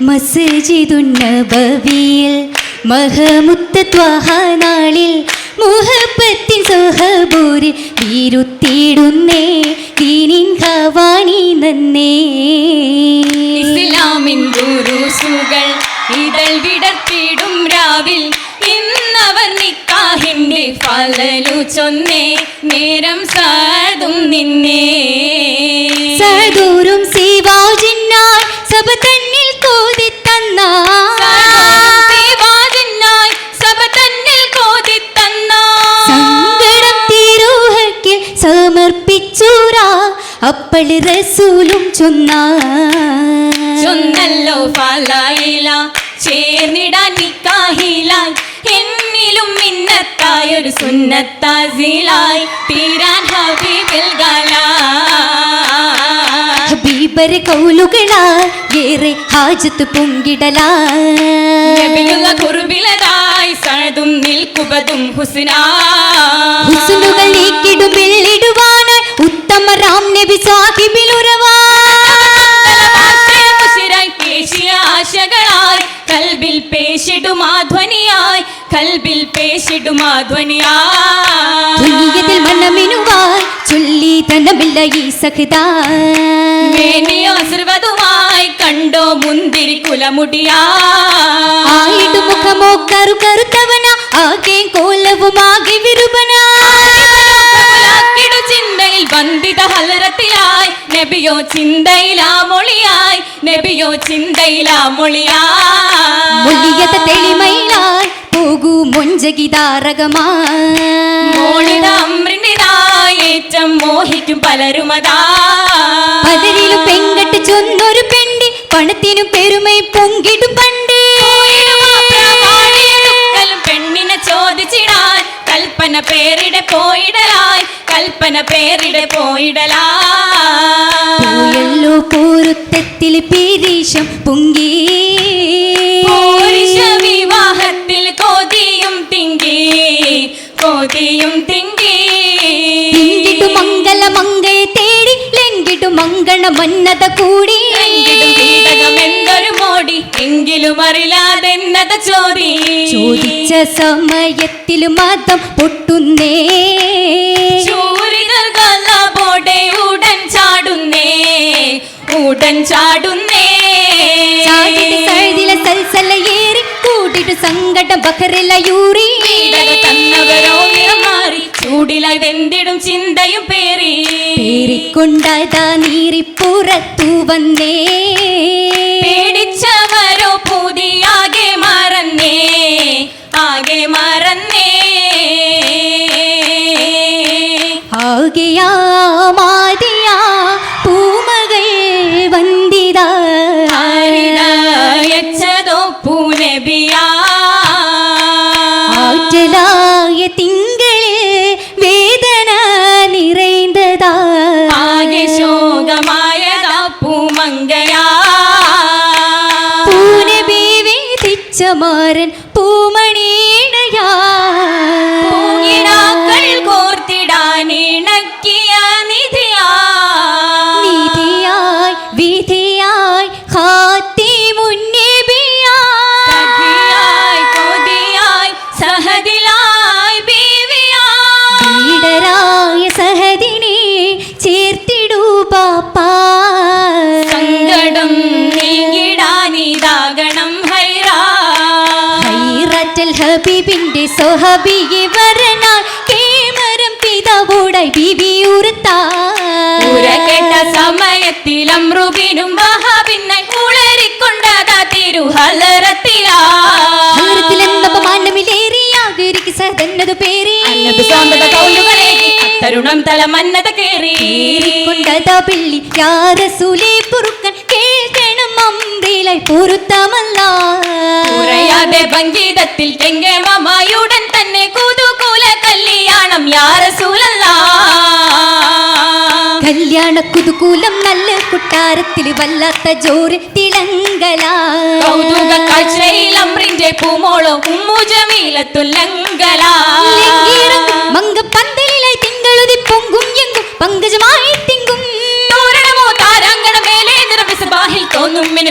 മസ്ജിദുന്നബവിയിൽ മഹമുത്തത്വഹ നാളിൽ മുഹബത്തിൻ സഹബൂരിൽ വീരുത്തിടുന്നേ ദീനിൻ ഹവാനി നന്നേ. ഇസ്ലാമിൻ ഗുരുസുകൾ ഇതൾ വിടർത്തിടും രാവിൽ. ഇന്നവർ നിക്കാഹിന്റെ ഫലലു ചൊന്നേ നേരം സാതും നിന്നേ. അപ്പോൾ റസൂലും ചൊന്നാ. ചൊന്നല്ലോ ഫലായില ചേർന്നിടാൻ നിക്കാഹിലായി. എന്നിലും മിന്നത്തായൊരു സുന്നത്താസിലായി. തീരാൻ ഹബീബിൽ ഹബീബരെ കൗലുകളാ ഏറെ ഹാജത്ത് പൊങ്കിടലായി കുറുബിലതായി സഴതും നിൽക്കുവതും ഹുസ്നാ. ഹുസ്നുകൾ പേശിടുമാധ്വനിയായി മണ്ണമിനുവാൻ ചൊല്ലി തന്നമില്ല ഈ സഹിതാ. സർവതുമായി കണ്ടോ മുന്തിരി കുലമുടിയായിട്ട് മുഖമോ കറു കറുത്തവന ആകെ കോലവുമാകെ വിരുപന. ചിന്തയിൽ ബന്ധിത ഹലരത്തിലായി. നബിയോ ചിന്തയിലാ മൊളിയായി നബിയോ ചിന്തയിലാ മുള്ളിയത തെളിമയിലായി. പോകൂ മൊഞ്ചകിതാരകമാ മോളിത അമ്രിനിതായി ഏറ്റം മോഹിക്കും പലരുമതാ. പലരിലും പെങ്കട്ട് ചൊന്നൊരു പെണ്ടി പണത്തിനും പെരുമൈ പൊങ്കിടും പണ്ട്. പെണ്ണിനെ ചോദിച്ചിടാൻ. കൽപ്പന പേരിടെ പോയിടലായി കൽപ്പന പേരിടെ പോയിടലാ പോരുത്തത്തിൽ പീരീഷം കോതിയും തിങ്കി. തിങ്കിട്ടു മംഗല മങ്കയെ തേടി ലങ്കിട്ടു മംഗള മന്നത കൂടി കീടകമെന്തൊരു മോടി എങ്കിലും അറിയാതെന്നത ചോദി. ചോദിച്ച സമയത്തിലും മതം പൊട്ടുന്നേ. ചൂരിതർകല പോടെ ഉടൻ ചാടുന്നേ. ഉടൻ ചാടുന്നേ. ചാടിട്ട് സഴുതില സൽസല ഏറി കൂട്ടിട്ട് സങ്കടം ബഹറില சிந்திடும் சிந்தையும் பேரி. பேரிக்கொண்டாய் தான் நீரிப்புற தூவன்னே பூமணியனையார் സ്വഹബിയെ വരണാൽ കേമരം പിതാവോടായി ബിബി ഉറുത്താ ഉര കേട്ട സമയത്തിൽ അമ്രുബിനും വഹാബിന്നെ ഉളരിക്കൊണ്ടതാ തിരുഹലറത്തിലാ ഹലറത്തിലെന്നപ്പ മാനമിലേറിയാകരിക്ക് സഹതന്നതു പേരി. അത്തരുണം തല മന്നത കേറി. കൊണ്ടതാ പിള്ളി യാരസൂലേ പൊറുക്കൻ കേൾക്കണം അമ്രിലായി പൊരുത്തമല്ല കുറയാതെ ഭംഗീതത്തിൽ കെങ്കേമമായുടൻ തന്നെ കൂതുകൂല കല്യാണം യാറസൂലല്ല. കല്യാണ കുതുകൂലം നല്ല കൊട്ടാരത്തിൽ വല്ലാത്ത ജോറ് തിളങ്കലാ. കൗതുക കാഴ്ചയിൽ അമ്രിന്റെ പൂമോളോ ഉമ്മു ജമീലത്തുല്ലങ്കല ലംഘിയിറങ്ങും മങ്കപ്പന്തലിലായി തിങ്കളുതി പൊങ്കും എങ്കും പങ്കജമായി തിങ്കും. തോരണമോ താരാങ്കണ മേലെ നിറവിസബാഹിൽ തോന്നും മിന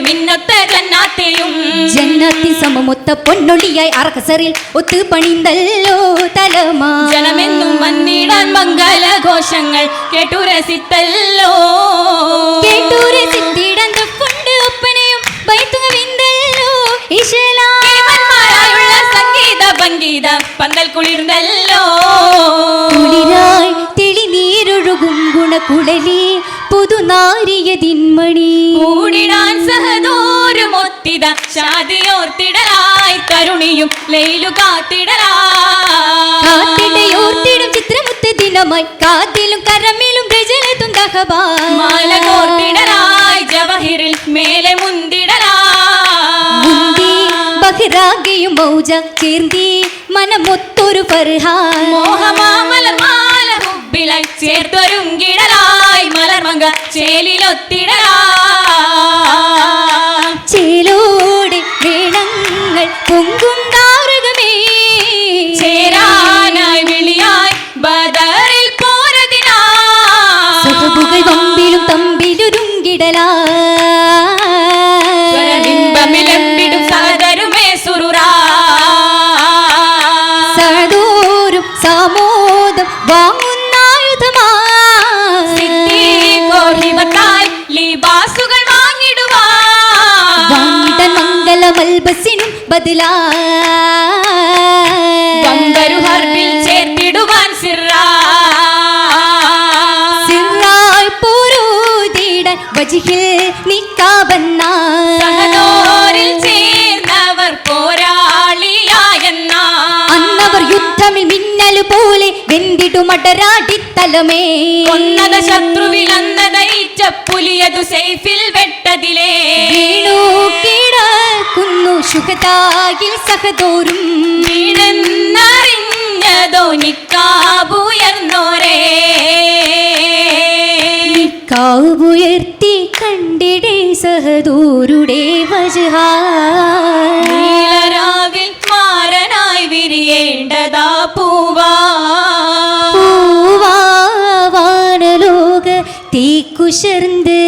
ജന്നാത്തെയും ജന്ന സമമൊത്ത പൊന്നൊളിയായി അർഹസറിൽ ഒത്തു പണിന്തല്ലോ തലമാ. ജനമെന്നും വന്നിടാൻ മംഗലഘോഷങ്ങൾ കേട്ടു രസിത്തല്ലോ. കേട്ടു സിദ്ധിയിടം തൊപ്പുണ്ട് ഒപ്പനയും ബൈത്തുക വിന്തല്ലോ. സംഗീത പങ്കീത പന്തൽ കുളിർന്നല്ലോ. സഹദൂരമൊത്തിത ഷാദിയോർത്തിടലായി തരുണിയും ലൈലു കാത്തിടലായി കാത്തിടയോർത്തിടും ചിത്രമുത്ത് ദിനമായി കാത്തിലും കരമിലും ഗജലത്തും മാല കോർത്തിടലായി ജവഹിറിൽ മേലെ മുന്തിടലായി മുന്തി ബഹിറാകെയും മൗജ ചേർന്തി മനമൊത്തൊരു ഫർഹാൻ. മോഹമാമലർ വജിഹിൽ നിക്കാവന്ന സഹദോരിൽ ചേർന്നവർ പോരാളിയായെന്ന. അന്നവർ യുദ്ധമിൽ മിന്നൽ പോലെ വെന്തിടുമടരാടിത്തലമേ. കൊന്നത ശത്രുവിൽ അന്നതയിച്ച പുലിയതു സൈഫിൽ വെട്ടതിലേ. വീണു കിടക്കുന്നു ശുഖതായിൽ സഹദോരും വീണെന്നറിഞ്ഞതോ നിക്കാബുയർന്നോരേ കാവുയർത്തി സഹദൂരുടെ വജഹാ നീലരാവിൽ മാരനായി വിരിയേണ്ടതാ പൂവാ. പൂവാനലോക തീക്കുശർന്ന്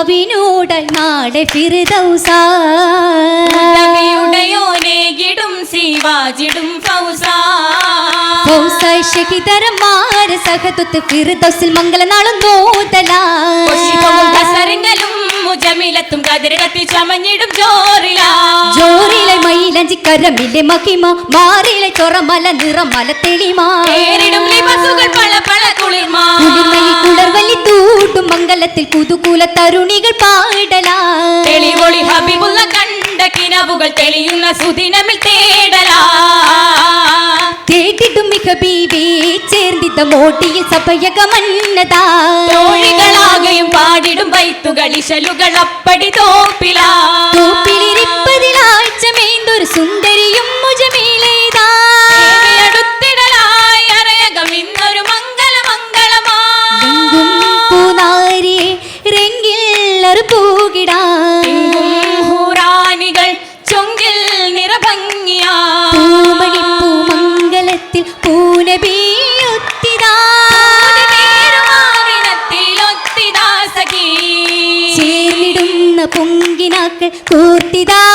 പിതാവിനോട് നാടെ ഫിർദൗസ നബിയുടെയോനേകിടും സീവാജിടും ഫൗസാ. ഫൗസായ് ഷഹിദരമാര സഹതുത്ത് ഫിർദൗസിൽ മംഗളനാളും നൂതലും മുജമിലത്തും ചമഞ്ഞിടും ജോറിലാ. ജോറിലെ മൈലഞ്ചി കരമിലെ മഹിമ മാറിലെ ചൊറമല നിറമല തെളിമാ. കുളിർമയിൽ തൂട്ടും മംഗലത്തിൽ പുതുകൂല തരുണികൾ പാടലാ. തെളിവൊളി ഹബിബുള്ള കണ്ട കിനവുകൾ തെളിയുന്ന സുദിനമിൽ തേടലാ. തേടിടും മിക ബീവി ചേർന്നിത മോട്ടിയിൽ സഭയക മന്നതാ തോഴികളാകെയും പാടിടും വൈത്തുകൾ ഇശലുകൾ അപ്പടി തോപ്പിലാ. നേരുമാവിനത്തിലൊത്തിതാ